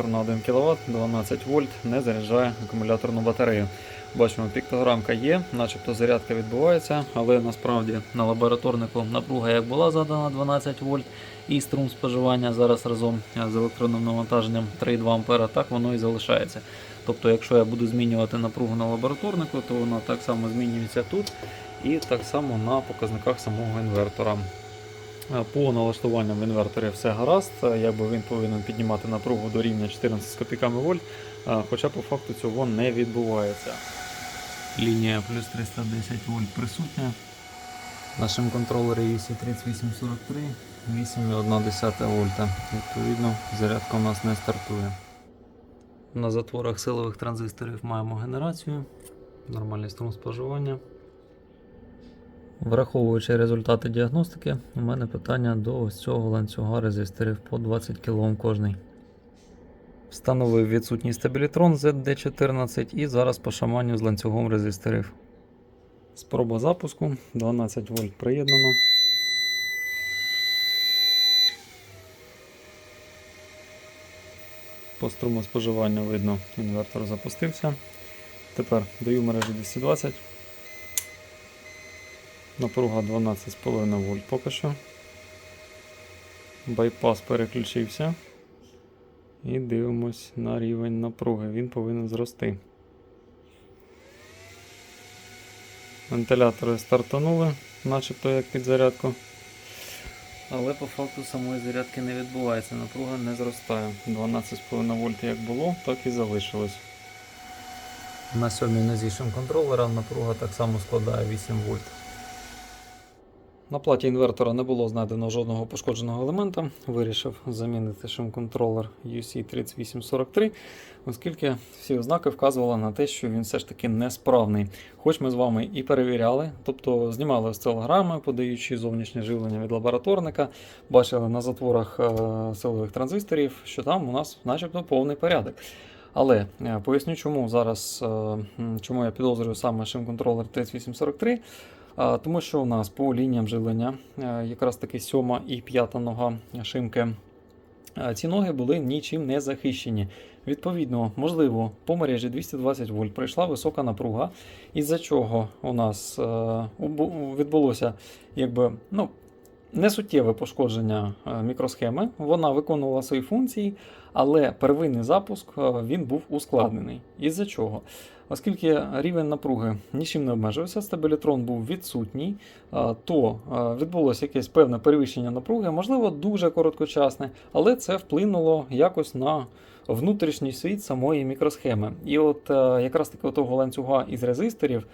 акумулятор на 1 кВт, 12 вольт, не заряджає акумуляторну батарею. Бачимо, піктограмка є, начебто зарядка відбувається, але насправді на лабораторнику напруга як була задана 12 вольт і струм споживання зараз разом з електронним навантаженням 3,2 А, так воно і залишається. Тобто, якщо я буду змінювати напругу на лабораторнику, то вона так само змінюється тут і так само на показниках самого інвертора. Е, По налаштуванням в інверторі все гаразд, е, якби він повинен піднімати напругу до рівня 14 з копійками вольт, е, хоча по факту цього не відбувається. Лінія плюс 310 вольт присутня. В нашому контролері UC 3843 8,1 вольта. Відповідно, зарядка у нас не стартує. На затворах силових транзисторів маємо генерацію, нормальний струм споживання. Враховуючи результати діагностики, у мене питання до ось цього ланцюга резисторів по 20 кОм кожний. Встановив відсутній стабілітрон ZD14 і зараз по шаманю з ланцюгом резисторів. Спроба запуску 12 вольт приєднано. По струму споживання видно, інвертор запустився. Тепер даю мережі 220. Напруга 12,5 вольт поки що. Байпас переключився. І дивимось на рівень напруги. Він повинен зрости. Вентилятори стартанули, начебто як під зарядку. Але по факту самої зарядки не відбувається, напруга не зростає. 12,5 вольт як було, так і залишилось. На сьомій нозі шим-контролера напруга так само складає 8 вольт. На платі інвертора не було знайдено жодного пошкодженого елемента. Вирішив замінити шим-контролер UC3843, оскільки всі ознаки вказували на те, що він все ж таки несправний. Хоч ми з вами і перевіряли, тобто знімали осцилограми, подаючи зовнішнє живлення від лабораторника, бачили на затворах е, силових транзисторів, що там у нас начебто повний порядок. Але е, поясню, чому зараз, е, чому я підозрюю саме шим-контролер 3843. Тому що у нас по лініям живлення е, якраз таки сьома і п'ята нога шимки. е, Ці ноги були нічим не захищені. Відповідно, можливо, по мережі 220 вольт пройшла висока напруга, із-за чого у нас е, відбулося якби, ну, несуттєве пошкодження е, мікросхеми. Вона виконувала свої функції, але первинний запуск е, він був ускладнений. Із-за чого? Оскільки рівень напруги нічим не обмежився, стабілітрон був відсутній, то відбулося якесь певне перевищення напруги, можливо, дуже короткочасне, але це вплинуло якось на внутрішній світ самої мікросхеми. І от е, якраз таки того ланцюга із резисторів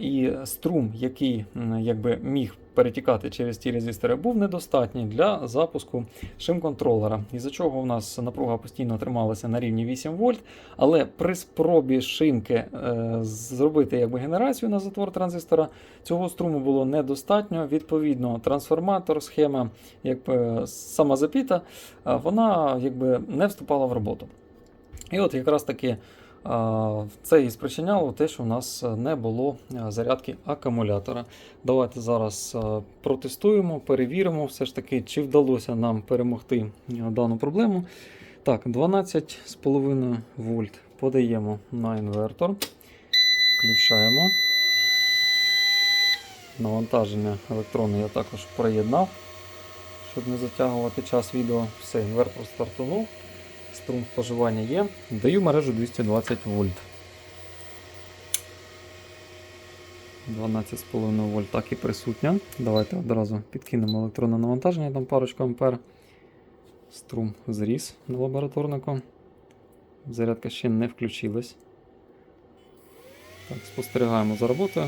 і струм, який якби міг перетікати через ті резистори, був недостатній для запуску шим-контролера. Із-за чого у нас напруга постійно трималася на рівні 8 вольт, але при спробі шимки е, зробити якби генерацію на затвор транзистора, цього струму було недостатньо. Відповідно, трансформатор, схема якби самозапіта, е, вона якби не вступала в роботу. І от якраз таки це і спричиняло те, що у нас не було е, зарядки акумулятора. Давайте зараз е, протестуємо, перевіримо, все ж таки, чи вдалося нам перемогти е, дану проблему. Так, 12,5 вольт подаємо на інвертор. Включаємо. Навантаження електрони я також приєднав, щоб не затягувати час відео. Все, інвертор стартунув. Струм споживання є. Даю мережу 220 вольт. 12,5 вольт так і присутня. Давайте одразу підкинемо електронне навантаження, там парочку ампер. Струм зріс на лабораторнику. Зарядка ще не включилась. Так, спостерігаємо за роботою.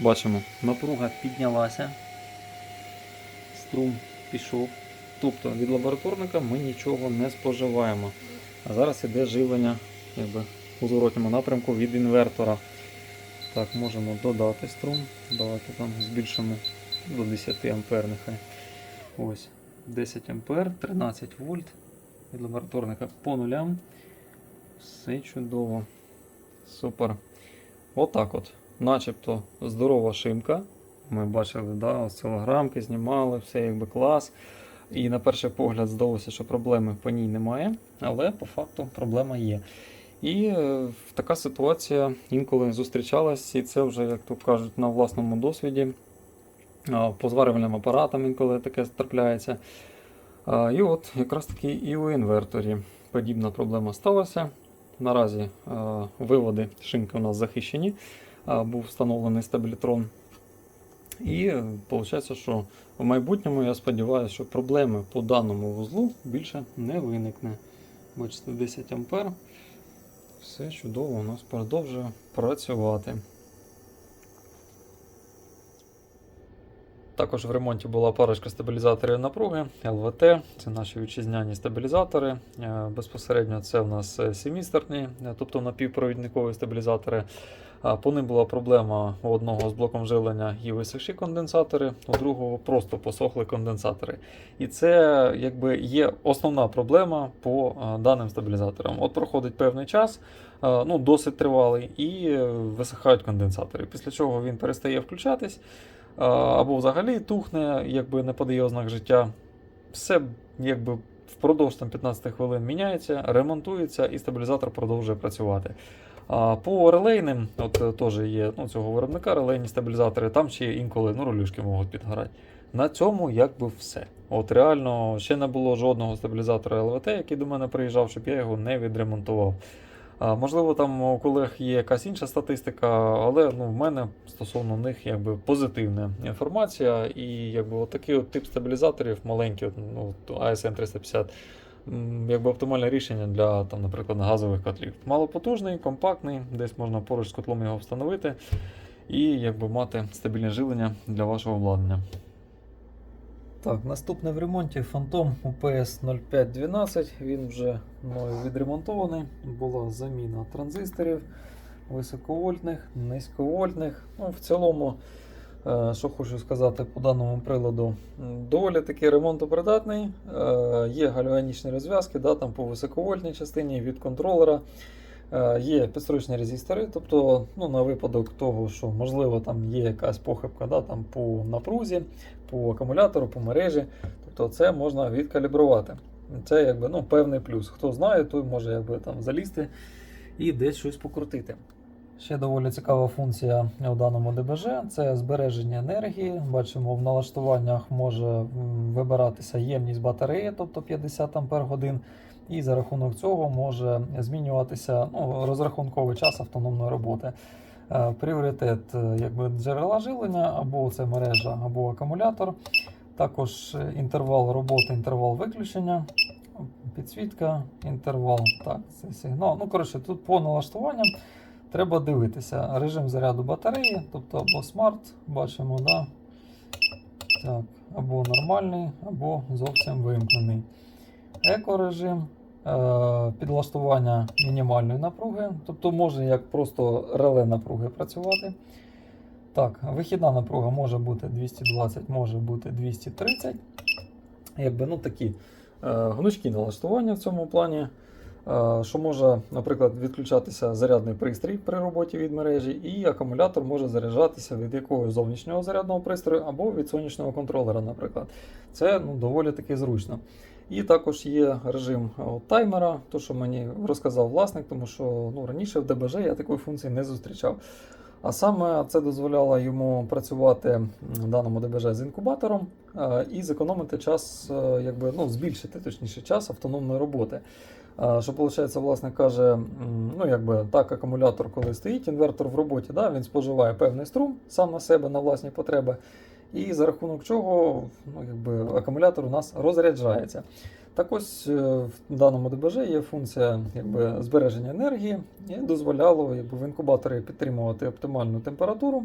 Бачимо, напруга піднялася. Струм пішов. Тобто від лабораторника ми нічого не споживаємо. А зараз іде живлення якби, у зворотньому напрямку від інвертора. Так, можемо додати струм. Давайте там збільшимо до 10 ампер нехай. Ось 10 ампер, 13 вольт від лабораторника по нулям. Все чудово. Супер. Отак от. Начебто здорова шимка. Ми бачили, да, осцилограмки знімали, все якби клас. І на перший погляд здалося, що проблеми по ній немає, але по факту проблема є. І е, така ситуація інколи зустрічалась, і це вже, як то кажуть, на власному досвіді. По зварювальним апаратам інколи таке трапляється. І от якраз таки і у інверторі подібна проблема сталася. Наразі виводи шинки у нас захищені, був встановлений стабілітрон. І виходить, що в майбутньому я сподіваюся, що проблеми по даному вузлу більше не виникне. Бачите, 10 А. Все чудово у нас продовжує працювати. Також в ремонті була парочка стабілізаторів напруги ЛВТ. Це наші вітчизняні стабілізатори. Е, Безпосередньо це в нас е, семістерні, е, тобто напівпровідникові стабілізатори. По ним була проблема у одного з блоком живлення і висохші конденсатори, у другого просто посохли конденсатори. І це якби є основна проблема по даним стабілізаторам. От проходить певний час, ну досить тривалий, і висихають конденсатори. Після чого він перестає включатись, або взагалі тухне, якби не подає ознак життя. Все якби впродовж там, 15 хвилин міняється, ремонтується і стабілізатор продовжує працювати. А по релейним, от е, теж є ну, цього виробника релейні стабілізатори, там ще інколи ну, релюшки можуть підгорати. На цьому якби все. От реально ще не було жодного стабілізатора ЛВТ, який до мене приїжджав, щоб я його не відремонтував. Можливо, там у колег є якась інша статистика, але ну, в мене стосовно них якби позитивна інформація. І якби от такий от тип стабілізаторів маленький, ну, ASN 350, якби оптимальне рішення для, там, наприклад, газових котлів. Малопотужний, компактний, десь можна поруч з котлом його встановити і якби мати стабільне живлення для вашого обладнання. Так, наступне в ремонті Phantom UPS 0512. Він вже мною відремонтований. Була заміна транзисторів високовольтних, низьковольтних. Ну, в цілому, е, що хочу сказати по даному приладу, доволі таки ремонтопридатний. Е, Є гальванічні розв'язки да, там по високовольтній частині від контролера. Е, Є підстрочні резистори, тобто ну, на випадок того, що можливо там є якась похибка да, там, по напрузі, по акумулятору, по мережі, тобто це можна відкалібрувати. Це якби ну, певний плюс. Хто знає, той може якби, там, залізти і десь щось покрутити. Ще доволі цікава функція у даному ДБЖ це збереження енергії. Бачимо, в налаштуваннях може вибиратися ємність батареї, тобто 50 Ампер годин. І за рахунок цього може змінюватися ну, розрахунковий час автономної роботи. Е, Пріоритет е, якби, джерела живлення, або це мережа, або акумулятор. Також інтервал роботи, інтервал виключення, підсвітка, інтервал. Так, це сигнал. Ну, коротше, тут по налаштуванням треба дивитися. Режим заряду батареї, тобто або смарт, бачимо, да? так, або нормальний, або зовсім вимкнений. Екорежим, е, підлаштування мінімальної напруги, тобто може як просто реле напруги працювати. Так, вихідна напруга може бути 220, може бути 230. Якби ну такі е, гнучкі налаштування в цьому плані. Е, що може, наприклад, відключатися зарядний пристрій при роботі від мережі, і акумулятор може заряджатися від якогось зовнішнього зарядного пристрою або від сонячного контролера, наприклад. Це ну, доволі таки зручно. І також є режим таймера, то що мені розказав власник, тому що ну, раніше в ДБЖ я такої функції не зустрічав. А саме це дозволяло йому працювати в даному ДБЖ з інкубатором і зекономити час, е, якби, ну, збільшити точніше час автономної роботи. Що виходить, власник каже, ну якби так, акумулятор, коли стоїть, інвертор в роботі, да, він споживає певний струм сам на себе на власні потреби. І за рахунок чого ну, якби, акумулятор у нас розряджається. Так ось е, в даному ДБЖ є функція якби, збереження енергії і дозволяло якби, в інкубаторі підтримувати оптимальну температуру,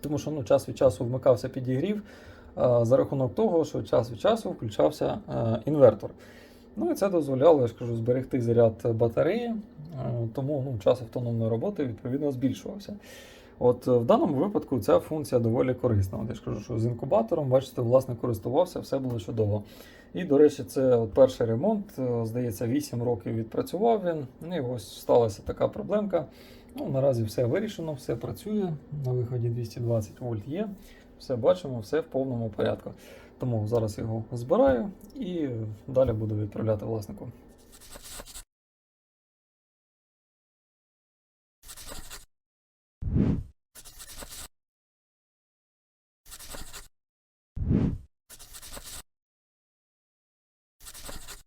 тому що ну, час від часу вмикався підігрів за рахунок того, що час від часу включався е, інвертор. Ну і це дозволяло, я ж кажу, зберегти заряд батареї, е, тому ну, час автономної роботи відповідно збільшувався. От е, в даному випадку ця функція доволі корисна. От я ж кажу, що з інкубатором, бачите, власне користувався, все було чудово. І, до речі, це от перший ремонт, е, здається, 8 років відпрацював він. Ну і ось сталася така проблемка. Ну, наразі все вирішено, все працює. На виході 220 вольт є. Все бачимо, все в повному порядку. Тому зараз його збираю і далі буду відправляти власнику.